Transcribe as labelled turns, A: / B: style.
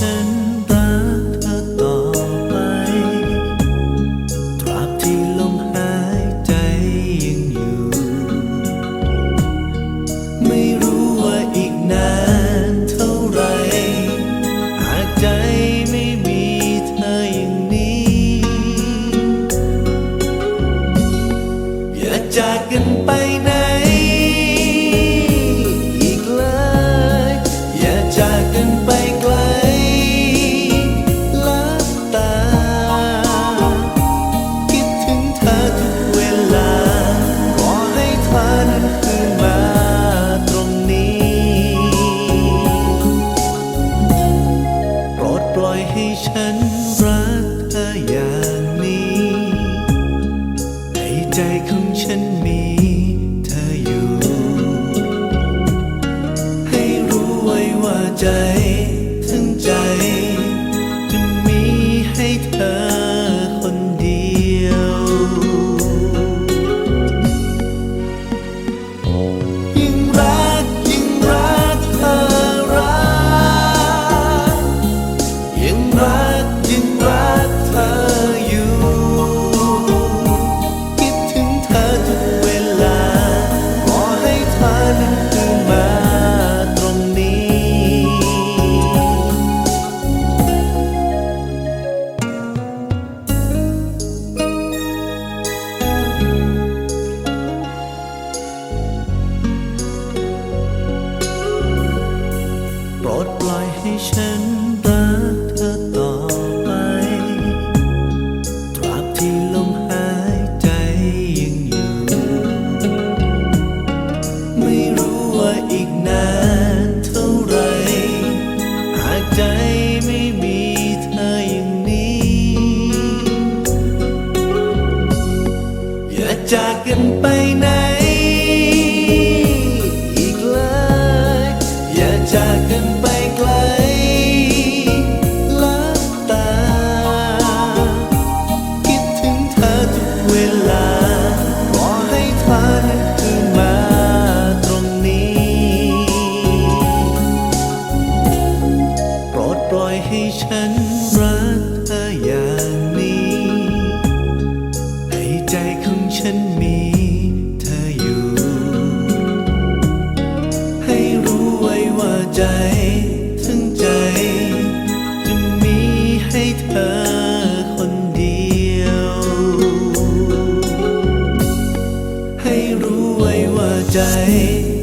A: ฉันรักเธอต่อไป ตราบที่ลมหายใจยังอยู่ ไม่รู้ว่าอีกนานเท่าไร หากใจไม่มีเธออย่างนี้ อย่าจากกันไปนะ ให้ฉันรั trái